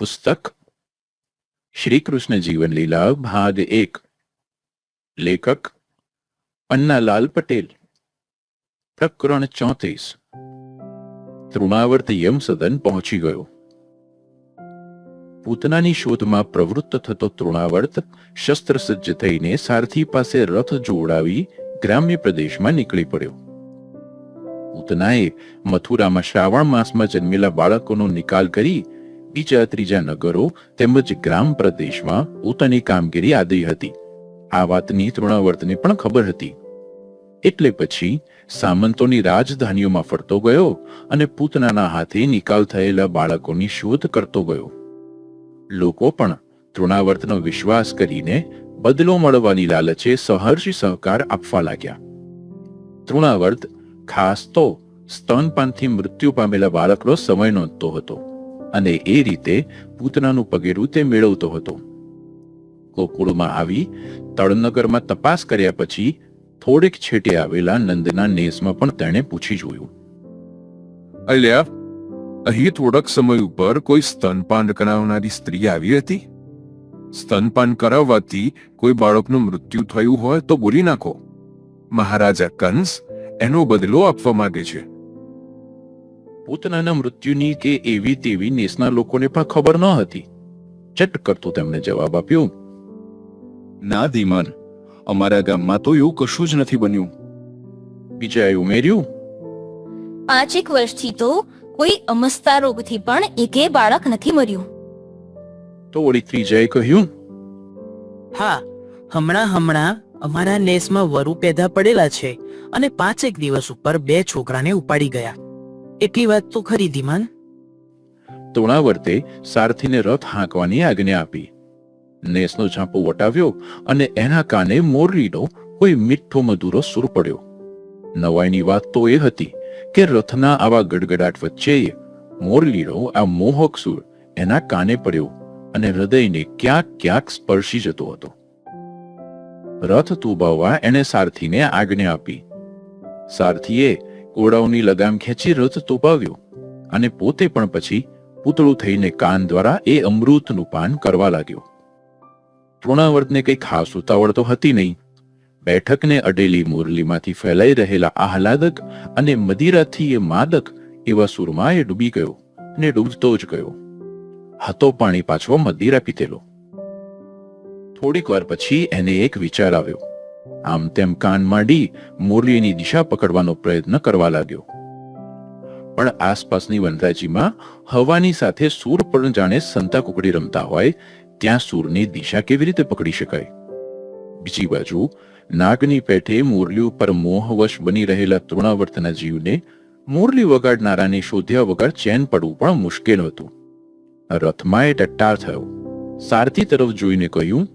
પુસ્તક શ્રી કૃષ્ણ જીવન લીલા ભાગ એક લેખક પન્નાલાલ પટેલ પ્રકરણ ચોત્રીસ તૃણાવર્ત યમ સદન પહોંચી ગયો પૂતનાની શોધમાં પ્રવૃત્ત થતો તૃણાવર્ત શસ્ત્રસજ્જ થઈને સારથી પાસે રથ જોડાવી ગ્રામ્ય પ્રદેશમાં નીકળી પડ્યો પૂતનાએ મથુરામાં શ્રાવણ માસમાં જન્મેલા બાળકોનો નિકાલ કરી બીજા ત્રીજા નગરો તેમજ ગ્રામ પ્રદેશમાં પોતાની કામગીરી આદરી હતી. આ વાતની તૃણાવર્તને પણ ખબર હતી. એટલે પછી સામંતોની રાજધાનીઓમાં ફરતો ગયો અને પૂતનાના હાથે નિકાલ થયેલા બાળકોની શોધ કરતો ગયો. લોકો પણ તૃણાવર્તનો વિશ્વાસ કરીને બદલો મળવાની લાલચે સહર્ષી સહકાર આપવા લાગ્યા. તૃણાવર્ત ખાસ તો સ્તનપાનથી મૃત્યુ પામેલા બાળકનો સમય નોંધતો હતો. અને એ રીતે પૂતનાનું પગેરું તે મેળવતો હતો. ગોકુળમાં આવી તળનગરમાં તપાસ કર્યા પછી થોડેક છેટે આવેલા નંદના નેસમાં પણ તેણે પૂછી જોયું. અલ્યા, અહીં થોડાક સમય ઉપર કોઈ સ્તનપાન કરાવનારી સ્ત્રી આવી હતી? સ્તનપાન કરાવવાથી કોઈ બાળકનું મૃત્યુ થયું હોય તો બોલી નાખો. મહારાજા કંસ એનો બદલો આપવા માંગે છે. પૂતનાના મૃત્યુની કે એવી તેવી નેસના લોકોને પણ ખબર ન હતી. ચટ કરતો તેમણે જવાબ આપ્યો ના ધીમાન અમારા ગામમાં તો એવું કશું જ નથી બન્યું. બીજાએ ઉમેર્યું પાંચેક વર્ષથી તો કોઈ અમસ્તા રોગથી પણ એકે બાળક નથી મર્યું. તો વળી ત્રીજાએ કહ્યું હા હમણાં હમણાં અમારા નેસમાં વરુ પેદા પડેલા છે અને પાંચેક દિવસ ઉપર બે છોકરાને ઉપાડી ગયા. એટલી વાત તો ખરી ધીમાન. તૃણાવર્તે સારથીને રથ હાંકવાની આજ્ઞા આપી. નેસનો ઝાંપો વટાવ્યો અને એના કાને મોરલીનો કોઈ મીઠો મધુરો સુર પડ્યો. નવાઈની વાત તો એ હતી કે રથના આવા ગડગડાટ વચ્ચે મોરલીનો આ મોહક સુર એના કાને પડ્યો અને હૃદયને ક્યાંક ક્યાંક સ્પર્શી જતો હતો. રથ તુબાવવા એણે સારથીને આજ્ઞા આપી. સારથીએ ઘોડાઓની લગામ ખેંચી રથ તોપાવ્યો અને પોતે પણ પછી પૂતળું થઈને કાન દ્વારા એ અમૃતનું પાન કરવા લાગ્યો. તૃણાવર્તને કંઈ ખાસ ઉતાવળ તો હતી નહીં. બેઠકને અડેલી મુરલીમાંથી ફેલાઈ રહેલા આહલાદક અને મદિરાથી એ માદક એવા સુરમાં એ ડૂબી ગયો અને ડૂબતો જ ગયો. હતો પાણી પાછો મદિરા પીતેલો. થોડીક વાર પછી એને એક વિચાર આવ્યો. આમ તેમ કાન માંડી મુરલીની દિશા પકડવાનો પ્રયત્ન કરવા લાગ્યો. પણ આસપાસની વનરાજીમાં હવાની સાથે સૂર પણ જાણે સંતા કુકડી રમતા હોય, ત્યાં સૂરની દિશા કેવી રીતે પકડી શકાય? બીજી બાજુ, નાગની પેઠે મુરલી ઉપર મોહવશ બની રહેલા તૃણાવર્તના જીવને મુરલી વગાડનારાને શોધ્યા વગર ચેન પડવું પણ મુશ્કેલ હતું. રથમાં એ ટટ્ટાર થયો. સારથી તરફ જોઈને કહ્યું,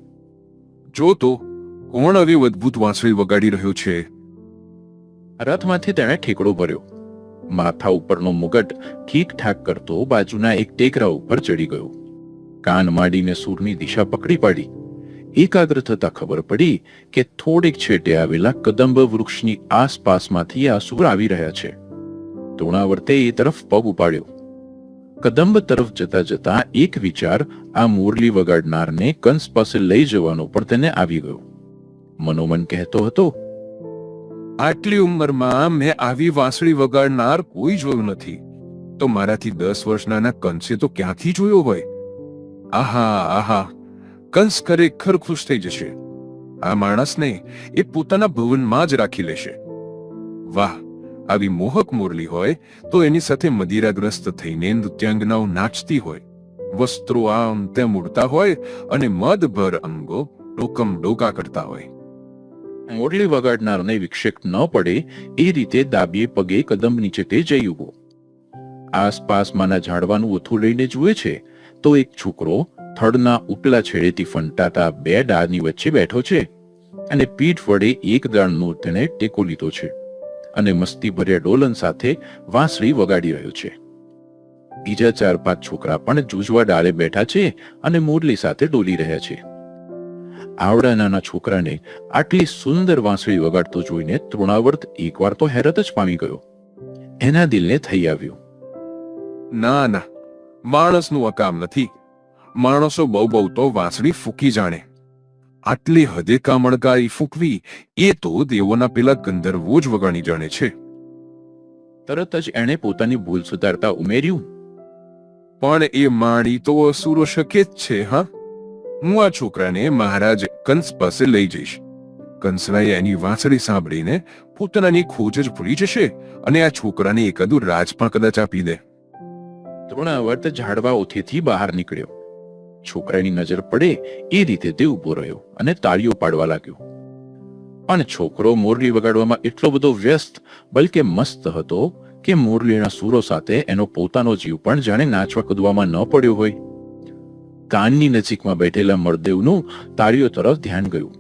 જો તો કોણ આવી અદભુત વાંસળી વગાડી રહ્યો છે. રથમાંથી તેણે ઠેકડો ભર્યો. માથા ઉપરનો મુગટ ઠીક ઠાક કરતો બાજુના એક ટેકરા ઉપર ચડી ગયો. કાન માંડીને સૂરની દિશા પકડી પાડી. એકાગ્ર થતા ખબર પડી કે થોડીક છેટે આવેલા કદંબ વૃક્ષની આસપાસમાંથી આ સૂર આવી રહ્યા છે. તૃણાવર્તે એ તરફ પગ ઉપાડ્યો. કદંબ તરફ જતા જતા એક વિચાર આ મુરલી વગાડનારને કંસ પાસે લઈ જવાનો પણ તેને આવી ગયો. મનોમન કહેતો હતો, આટલી ઉંમરમાં મેં આવી વાંસળી વગાડનાર કોઈ જોયું નથી. તો મારાથી દસ વર્ષ નાના કંસે તો ક્યાંથી જોયો હોય? આહા આહા, કંસ ખરેખર ખુશ થઈ જશે. આ માણસને એ પોતાના ભવનમાં જ રાખી લેશે. વાહ, આવી મોહક મુરલી હોય તો એની સાથે મદિરાગ્રસ્ત થઈને નૃત્યાંગનાઓ નાચતી હોય. વસ્ત્રો આમ તેમ ઉડતા હોય અને મદભર અંગો ડોકમ ડોકા કરતા હોય. મોરલી વગાડનારને વિક્ષેપ ન પડે, એ રીતે દાબીએ પગે કદમ નીચે તે જઈ ઊભો આસપાસમાંના ઝાડવાનું ઓથું લઈને જુએ છે, તો એક છોકરો થડના ઉપલા છેડેથી ફંટાતા બે ડાળની વચ્ચે બેઠો છે અને પીઠ વડે એક દાળનો તેને ટેકો લીધો છે અને મસ્તી ભર્યા ડોલન સાથે વાંસળી વગાડી રહ્યો છે. બીજા ચાર પાંચ છોકરા પણ જૂજવા ડાળે બેઠા છે અને મોરલી સાથે ડોલી રહ્યા છે. આવડા નાના છોકરાને આટલી સુંદર વાંસળી વગાડતો જોઈને તૃણાવર્ત એકવાર તો હેરત જ પામી ગયો. એના દિલને થઈ આવ્યું. ના ના માણસનું અકામ નથી. માણસો બહુ બહુ તો વાંસળી ફૂંકી જાણે. આટલી હદે કામણકારી ફૂંકવી એ તો દેવોના પેલા ગંધર્વો જ વગાણી જાણે છે. તરત જ એણે પોતાની ભૂલ સુધારતા ઉમેર્યું. પણ એ માળી તો અસુરો શકે જ છે હા? હું આ છોકરાને મહારાજ કંસ પાસે લઈ જઈશ. કંસરાએ એની વાંસળી સાંભળીને પોતાની ખોજ જ ભૂલી જશે અને આ છોકરાને એકાદું રાજ પણ કદાચ આપી દે. તૃણાવર્ત ઝાડવા ઓથેથી બહાર નીકળ્યો. છોકરાની નજર પડે એ રીતે તે ઊભો રહ્યો અને તાળીઓ પાડવા લાગ્યો. પણ છોકરો મોરલી વગાડવામાં એટલો બધો વ્યસ્ત, બલકે મસ્ત હતો કે મોરલીના સૂરો સાથે એનો પોતાનો જીવ પણ જાણે નાચવા કૂદવામાં ન પડ્યો હોય. કાનની નજીકમાં બેઠેલા મળદેવનું તાળીઓ તરફ ધ્યાન ગયું.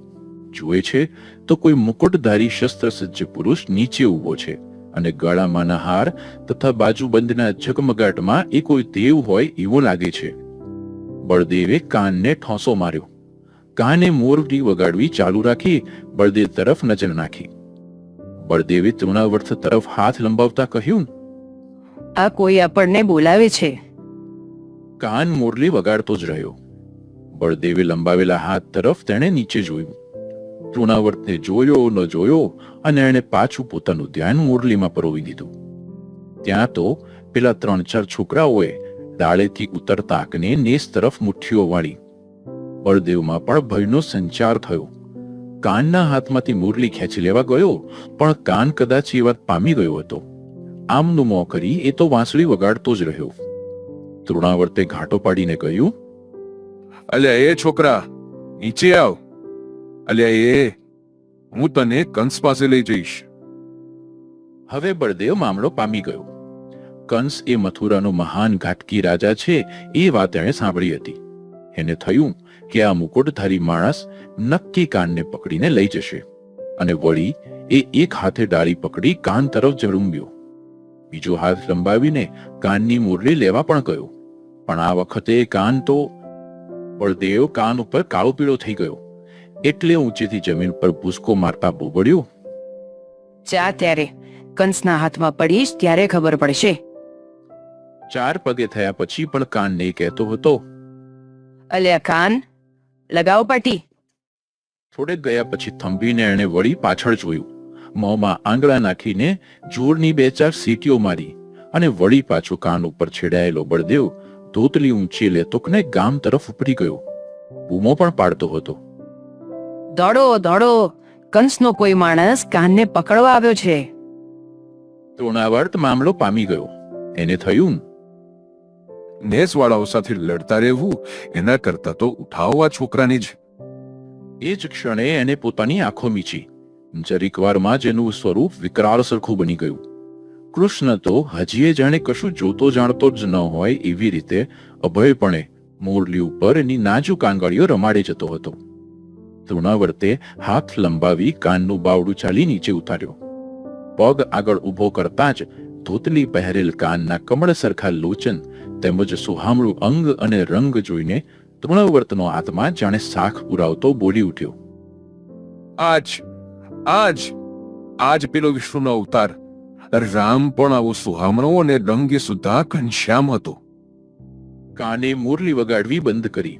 જુએ છે તો કોઈ મુકુટધારી શસ્ત્રસજ્જ પુરુષ નીચે ઊભો છે અને ગળામાંના હાર તથા બાજુબંધના ઝગમગાટમાં એ કોઈ દેવ હોય એવું લાગે છે. બળદેવે કાનને ઠોંસો માર્યો. કાને મોરડી વગાડવી ચાલુ રાખી બળદેવ તરફ નજર નાખી. બળદેવે તૃણાવર્થ તરફ હાથ લંબાવતા કહ્યું, આ કોઈ આપણને બોલાવે છે? કાન મોરલી વગાડતો જ રહ્યો. બળદેવે લંબાવેલા હાથ તરફ તેણે નીચે જોયું. તૃણાવર્તને જોયો ન જોયો અને એણે પાછું પોતાનું ધ્યાન મોરલીમાં પરોવી દીધું. ત્યાં તો પેલા ત્રણ ચાર છોકરાઓએ ડાળેથી ઉતરતા આંકને નેસ તરફ મુઠ્ઠીઓ વાળી. બળદેવમાં પણ ભયનો સંચાર થયો. કાનના હાથમાંથી મુરલી ખેંચી લેવા ગયો, પણ કાન કદાચ એ વાત પામી ગયો હતો. આમનું મોં કરી એ તો વાંસળી વગાડતો જ રહ્યો. તૃણાવર્તે ઘાટો પાડીને કહ્યું અલ્યા એ છોકરા નીચે આવ. અલ્યા એ, હું તને કંસ પાસે લઈ જઈશ. હવે બળદેવ મામલો પામી ગયો. કંસ એ મથુરાનો મહાન ઘાટકી રાજા છે એ વાત એણે સાંભળી હતી. એને થયું કે આ મુકુટધારી માણસ નક્કી કાનને પકડીને લઈ જશે અને વળી એ એક હાથે ડાળી પકડી કાન તરફ ઝડુંબ્યો બીજો હાથ લંબાવીને કાનની મુરલી લેવા પણ ગયો. પણ આ વખતે કાન તો બળદેવ કાન ઉપર કાળો પીળો થઈ ગયો. એટલે ઊંચેથી જમીન પર ભૂસકો મારતા બોબડ્યો. ચા ત્યારે કંસના હાથમાં પડીશ ત્યારે ખબર પડશે. ચાર પગે થયા પછી પણ કાન નહીં કહેતો હતો. અલ્યા કાન લગાવ પાટી. થોડેક ગયા પછી થંભીને એણે વળી પાછળ જોયું. મોંમાં આંગળા નાખીને જોરની બે ચાર સીટીઓ મારી અને વળી પાછો કાન ઉપર છેડાયેલો બળદેવ ધોતલી ઊંચી લેતોકને ગામ તરફ ઉપડી ગયો. બૂમો પણ પાડતો હતો. દોડો દોડો કંસનો કોઈ માણસ કાનને પકડવા આવ્યો છે. તૃણાવર્ત મામલો પામી ગયો. એને થયું નેસવાળાઓ સાથે લડતા રહેવું એના કરતા તો ઉઠાવો આ છોકરાને જ. એ જ ક્ષણે એને પોતાની આંખો મીચી. જરીક વારમાં જ એનું સ્વરૂપ વિકરાળ સરખું બની ગયું. કૃષ્ણ તો હજીએ જાણે કશું જોતો જાણતો જ ન હોય એવી રીતે અભયપણે મોરલી ઉપર એની નાજુક આંગળીઓ રમાડે જતો હતો. તૃણાવર્તે હાથ લંબાવી કાનનું બાવડું ચાલી નીચે ઉતાર્યો. પગ આગળ ઊભો કરતા જ ધોતલી પહેરેલ કાનના કમળ સરખા લોચન તેમજ સુહામણું અંગ અને રંગ જોઈને તૃણાવર્તનો આત્મા જાણે શાખ પુરાવતો બોલી ઉઠ્યો. આજ આજ આજ પેલો વિષ્ણુનો અવતાર રામ પણ આવો સુહામણો અને રંગે સુધા ઘનશ્યામ હતો. કાને મુરલી વગાડવી બંધ કરી.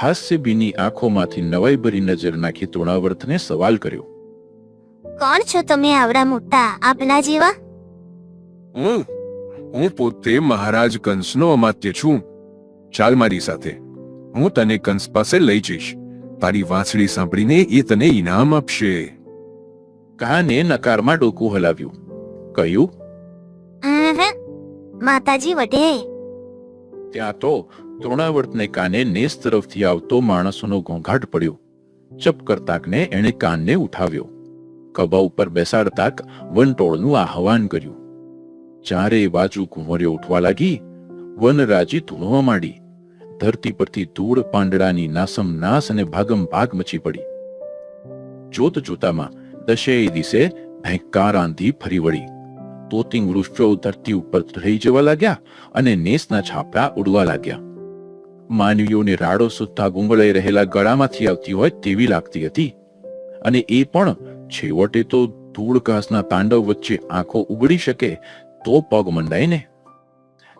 હાસ્ય ભીની આંખોમાંથી નવાઈ ભરી નજર નાખી તૃણાવર્તને સવાલ કર્યો. કોણ છો તમે આવડા મોટા આપના જેવા? હું હું પોતે મહારાજ કંસનો અમાત્ય છું. ચાલ મારી સાથે. હું તને કંસ પાસે લઈ જઈશ. તારી વાંસળી સાંભળીને એ તને ઇનામ આપશે. કાને નકારમાં ડોકું હલાવ્યું. આહ, માતાજી વટે ત્યાં તો દ્રોણાવર્તને કાને નેસ તરફથી આવતો માણસોનો ઘોંઘાટ પડ્યો. ચપકરતાકને એણે કાનને ઉઠાવ્યો. કબા ઉપર બેસાડતાક વનટોળનું આહવાન કર્યું. ચારે બાજુ કુંવરીઓ ઉઠવા લાગી. વનરાજી ધૂણવા માંડી. ધરતી પરથી ધૂળ પાંદડાની નાસમ નાસ અને ભાગમ ભાગ મચી પડી. જોત જોતામાં દશેય દિશે ભેંકાર આંધી ફરી વળી. તોતિંગ વૃક્ષો ધરતી ઉપર રહી જવા લાગ્યા અને નેસના છાપરા ઉડવા લાગ્યા. માનવીઓને રાડો સુદ્ધા ગુંગળાઈ રહેલા ગળામાંથી આવતી હોય તેવી લાગતી હતી. અને એ પણ છેવટે તો ધૂળ ઘાસના તાંડવ વચ્ચે આંખો ઉગડી શકે તો પગ મંડાય ને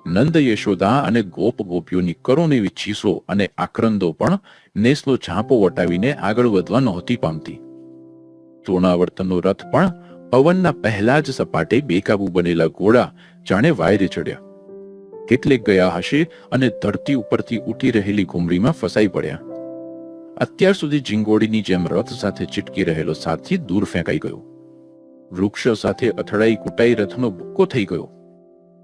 નંદ યશોદા અને ગોપ ગોપીઓની કરુણેવી ચીસો અને આક્રંદો પણ નેસનો છાંપો વટાવીને આગળ વધવા નહોતી પામતી. તૃણાવર્તનનો રથ પણ પવનના પહેલા જ સપાટે બેકાબુ બનેલા ઘોડા જાણે વાયરે ચડ્યા. કેટલેક ગયા હશે અને ધરતી ઉપરથી ઉઠી રહેલી ઘુમરીમાં ફસાઈ પડ્યા. અત્યાર સુધી જીંગોડીની જેમ રથ સાથે ચીટકી રહેલો સાથી દૂર ફેંકાઈ ગયો. વૃક્ષો સાથે અથડાઈ કૂટાઈ રથનો ભૂક્કો થઈ ગયો.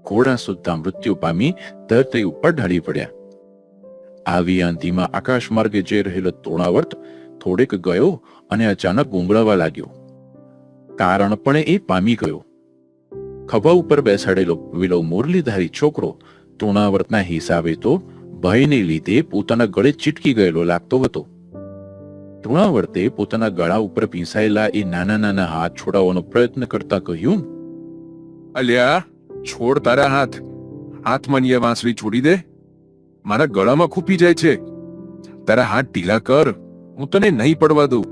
ઘોડા સુદ્ધા મૃત્યુ પામી ધરતી ઉપર ઢળી પડ્યા. આવી આંધીમાં આકાશ માર્ગે જઈ રહેલો તોણાવર્ત થોડેક ગયો અને અચાનક ગુંગળાવા લાગ્યો. કારણ પણ એ પામી ગયો. ખભા ઉપર બેસાડેલો વિલો મુરલીધારી છોકરો તૃણાવર્તના હિસાબે તો ભયને લીધે પોતાના ગળે ચીટકી ગયેલો લાગતો હતો. તૃણાવર્તે પોતાના ગળા ઉપર પીસાયેલા એ નાના નાના હાથ છોડાવવાનો પ્રયત્ન કરતા કહ્યું, અલ્યા, છોડ તારા હાથ. હાથ માનીએ વાંસળી છોડી દે. મારા ગળામાં ખૂપી જાય છે. તારા હાથ ઢીલા કર. હું તને નહીં પડવા દઉં.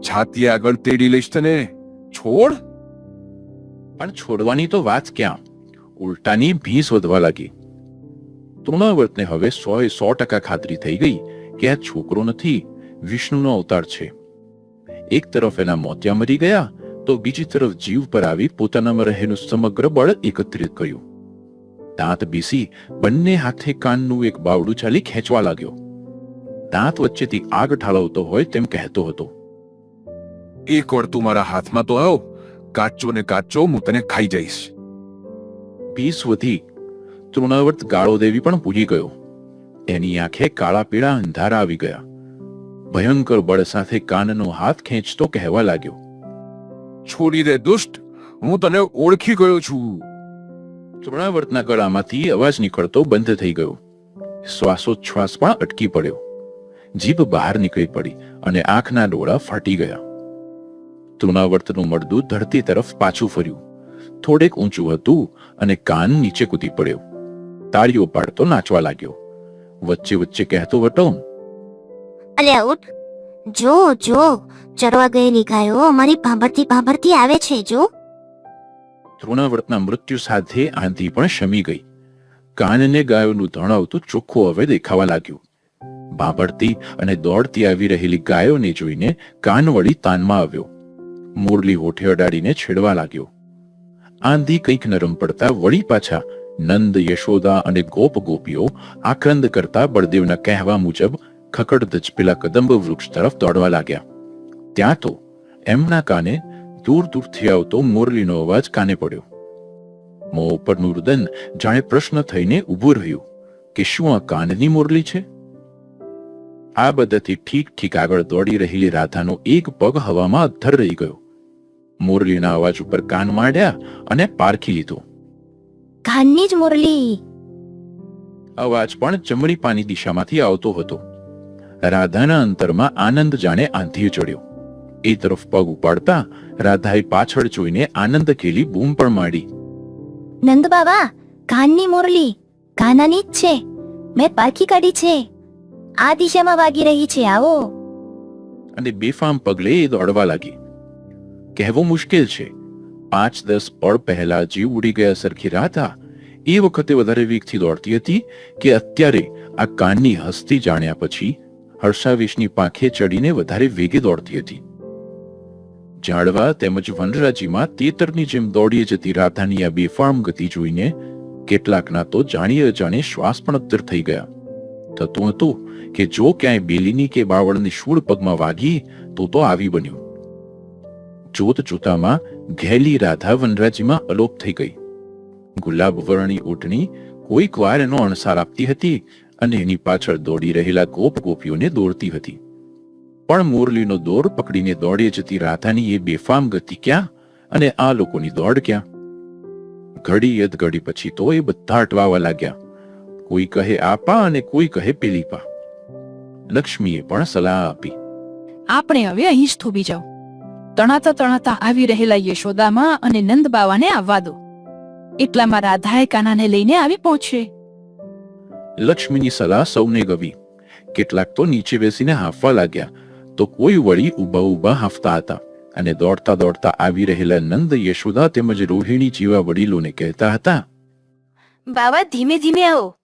છાતી આગળ તેડી લઈશ તને. છોડ? પણ છોડવાની તો વાત ક્યાં? ઉલટાની ભીંસ વધવા લાગી. તૃણાવર્તને હવે સો એ સો ટકા ખાતરી થઈ ગઈ કે આ છોકરો નથી, વિષ્ણુનો અવતાર છે. એક તરફ એના મોતિયા મરી ગયા, તો બીજી તરફ જીવ પર આવી પોતાનામાં રહેલું સમગ્ર બળ એકત્રિત કર્યું. દાંત બીસી બંને હાથે કાનનું એક બાવડું ચાલી ખેંચવા લાગ્યો. દાંત વચ્ચેથી આગ ઠાલવતો હોય તેમ કહેતો હતો. એક વાર તું મારા હાથમાં તો આવ. કાચો ને કાચો હું તને ખાઈ જઈશ. પીસ વધી તૃણાવર્ત ગાળો દેવી પણ પૂજી ગયો. એની આંખે કાળા પીળા અંધારા આવી ગયા. ભયંકર બળ સાથે કાનનો હાથ ખેંચતો કહેવા લાગ્યો. છોડી દે દુષ્ટ, હું તને ઓળખી ગયો છું. તૃણાવર્તના ગળામાંથી અવાજ નીકળતો બંધ થઈ ગયો. શ્વાસોચ્છ્વાસ પણ અટકી પડ્યો. જીભ બહાર નીકળી પડી અને આંખના ડોળા ફાટી ગયા. તૃણાવર્તનું મળદું ધરતી તરફ પાછું ફર્યું. થોડેક ઊંચું હતું અને કાન નીચે કૂદી પડ્યો. તાળીઓ પાડતો નાચવા લાગ્યો. વચ્ચે વચ્ચે કહેતો હતો અલે ઉઠ. જો જો ચરવા ગયેલી ગાયો અમારી ભાંભરતી ભાંભરતી આવે છે જો. તૃણાવર્તના મૃત્યુ સાથે આંધી પણ શમી ગઈ. કાનને ગાયોનું ધણાવતું ચોખ્ખું હવે દેખાવા લાગ્યું. ભાંભરતી અને દોડતી આવી રહેલી ગાયોને જોઈને કાન વળી તાનમાં આવ્યો. મુરલી હોઠે અડાડીને છેડવા લાગ્યો. આંધી કંઈક નરમ પડતા વળી પાછા નંદ, યશોદા અને ગોપ ગોપીઓ આક્રંદ કરતા બળદેવના કહેવા મુજબ ખકડધજ પેલા કદંબ વૃક્ષ તરફ દોડવા લાગ્યા. ત્યાં તો એમના કાને દૂર દૂરથી આવતો મોરલીનો અવાજ કાને પડ્યો. મોં ઉપરનું રુદન જાણે પ્રશ્ન થઈને ઊભું રહ્યું કે શું આ કાનની મોરલી છે? આ બધાથી ઠીક ઠીક આગળ દોડી રહેલી રાધાનો એક પગ હવામાં અધ્ધર રહી ગયો. મોરલીના અવાજ ઉપર કાન માંડ્યા અને પારખી લીધો. કાનની જ મુરલી. અવાજ પણ જમણી પાની દિશામાંથી આવતો હતો. રાધાના અંતરમાં આનંદ જાણે આંધી ચડ્યો. એ તરફ પગ ઉપાડતા રાધાએ પાછળ જોઈને આનંદ કેલી બૂમ પણ માંડી. નંદ બાબા કાનની મુરલી. કાનાની જ છે. મેં પારખી કાઢી છે. આ દિશામાં વાગી રહી છે આવો અને બેફામ પગલે એ દોડવા લાગી. કહેવું મુશ્કેલ છે. પાંચ દસ પળ પહેલા જીવ ઉડી ગયા સરખી રાધા એ વખતે વધારે વેગથી દોડતી હતી કે અત્યારે આ કાનની હસ્તી જાણ્યા પછી હર્ષાવેશની પાંખે ચડીને વધારે વેગે દોડતી હતી. ઝાડવા તેમજ વનરાજીમાં તેતરની જેમ દોડી જતી રાધાની આ બેફામ ગતિ જોઈને કેટલાકના તો જાણીએ અજાણે શ્વાસ પણ અદ્ધર થઈ ગયા. થતું હતું કે જો ક્યાંય બેલીની કે બાવળની શૂળ પગમાં વાગી, તો તો આવી બન્યું. જોત જોતામાં ઘેલી રાધા વનરાજીમાં અલોપ થઈ ગઈ. ગુલાબ વર્ણી ઓઢણી કોઈક વાર એનો અણસાર આપતી હતી અને એની પાછળ દોડી રહેલા ગોપ ગોપીઓને દોડતી હતી. પણ મોરલીનો દોર પકડીને દોડી જતી રાધાની એ બેફામ ગતિ ક્યાં અને આ લોકોની દોડ ક્યાં? ઘડી યદ ઘડી પછી તો એ બધા અટવાવા લાગ્યા. કોઈ કહે આ પા અને કોઈ કહે પેલી પા લક્ષ્મીએ પણ સલાહ આપી. આપણે હવે અહીં જ થોભી જાઓ. તણાતા તણાતા આવી રહેલા યશોદામાં અને નંદ બાવાને આવવા દો. એટલામાં રાધાએ કાનાને લઈને આવી પહોંચે. લક્ષ્મીની સલાહ સૌને ગવી કેટલાક તો નીચે બેસીને હાંફવા લાગ્યા. તો કોઈ વળી ઊભા ઊભા હાંફતા હતા અને દોડતા દોડતા આવી રહેલા નંદ યશોદા તેમજ રોહિણી જેવા વડીલોને કહેતા હતા બાવા ધીમે ધીમે આવો.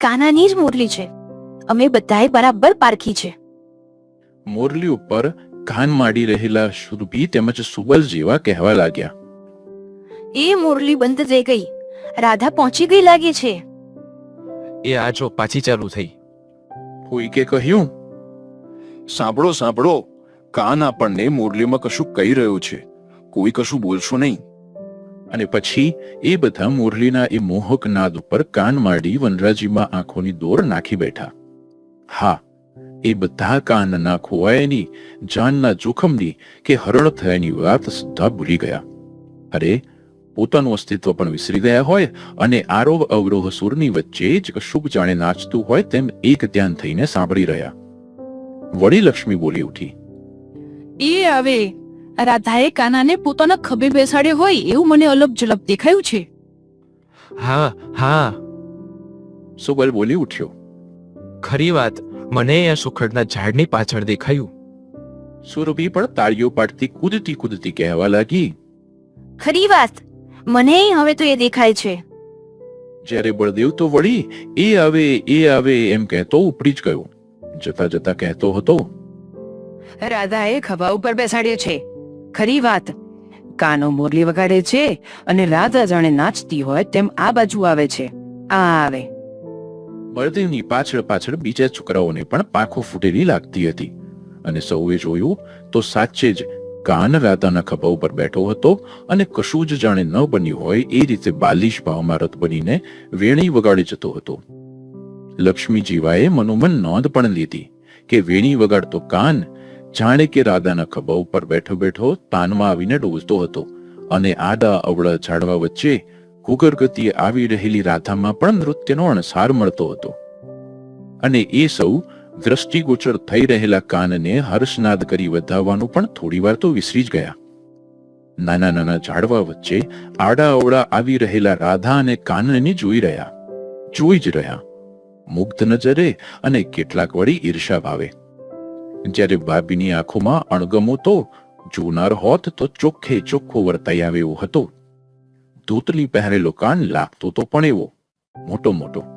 કાનાની જ મોરલી છે. અમે બધાએ બરાબર પારખી છે. મોરલી ઉપર કાન માંડી રહેલા સુરભી તેમજ સુબલ જેવા કહેવા લાગ્યા. એ મોરલી બંધ થઈ ગઈ. રાધા પહોંચી ગઈ લાગે છે. એ આ જો પાછી ચાલુ થઈ. કોઈકે કહ્યું? સાંભળો સાંભળો. કાન આપણને મુરલીમાં કશું કહી રહ્યું છે. કોઈ કશું બોલશો નહીં. અને પછી એ બધા મુરલીના એ મોહક નાદ ઉપર કાન માંડી વનરાજીમાં આંખોની દોર નાખી બેઠા. હા એ બધા કાનના ખોવાયાની જાનના જોખમની કે હરણ થયાની વાત સુદ્ધા ભૂલી ગયા. અરે પોતાનું અસ્તિત્વ પણ વિસરી ગયા હોય અને આરોહ અવરોહ સુરની વચ્ચે જ કશુંક જાણે નાચતું હોય તેમ એક ધ્યાન થઈને સાંભળી રહ્યા. વળી લક્ષ્મી બોલી ઉઠી. એ આવે. રાધાએ કાનાને પોતાના ખભે બેસાડ્યો હોય એવું મને અલબ જલબ દેખાયું છે. હા હા. સુબલ બોલી ઉઠ્યો. ખરી વાત મને એ સુખડના ઝાડની પાછળ દેખાયું. સુરભી પણ તાળીઓ પાડતી કૂદતી કૂદતી કહેવા લાગી. ખરી વાત મને હવે તો એ દેખાય છે. જ્યારે બળદેવ તો વળી એ આવે એ આવે એમ કહેતો ઉપડી જ ગયો. જતા જતા કહેતો હતો રાધાએ ખભા ઉપર બેસાડ્યો છે. ખરી વાત કાનો મોરલી વગાડે છે અને રાધા જાણે નાચતી હોય તેમ આ બાજુ આવે છે. આ આવે. બળદેવની પાછળ પાછળ બીજા છોકરાઓને પણ પાંખો ફૂટેલી લાગતી હતી. અને સૌએ જોયું તો સાચે જ કાન રાધાના ખભા ઉપર બેઠો હતો અને કશું જ જાણે ન બન્યું હોય એ રીતે બાલિશ ભાવમાં રથ બનીને વેણી વગાડી જતો હતો. લક્ષ્મી જીવાએ મનોમન નોંધ પણ લીધી કે વેણી વગાડતો કાન જાણે કે રાધાના ખભા ઉપર બેઠો બેઠો તાનમાં આવીને ડોલતો હતો અને આડા અવળા ઝાડવા વચ્ચે ઘૂઘર ગતિએ આવી રહેલી રાધામાં પણ નૃત્યનો અણસાર મળતો હતો. અને એ સૌ દ્રષ્ટિગોચર થઈ રહેલા કાનને હર્ષનાદ કરી વધાવવાનું પણ થોડીવાર તો વિસરી જ ગયા. નાના નાના ઝાડવા વચ્ચે આડા આવી રહેલા રાધા અને કાનને જોઈ રહ્યા. જોઈ જ રહ્યા. મુગ્ધ નજરે અને કેટલાક વળી ઈર્ષા ભાવે. જ્યારે બાબીની આંખોમાં અણગમો તો જોનાર હોત તો ચોખ્ખે ચોખ્ખો વર્તાઈ આવે એવો હતો. ધોતલી પહેરેલો કાન લાગતો તો પણ એવો. મોટો મોટો.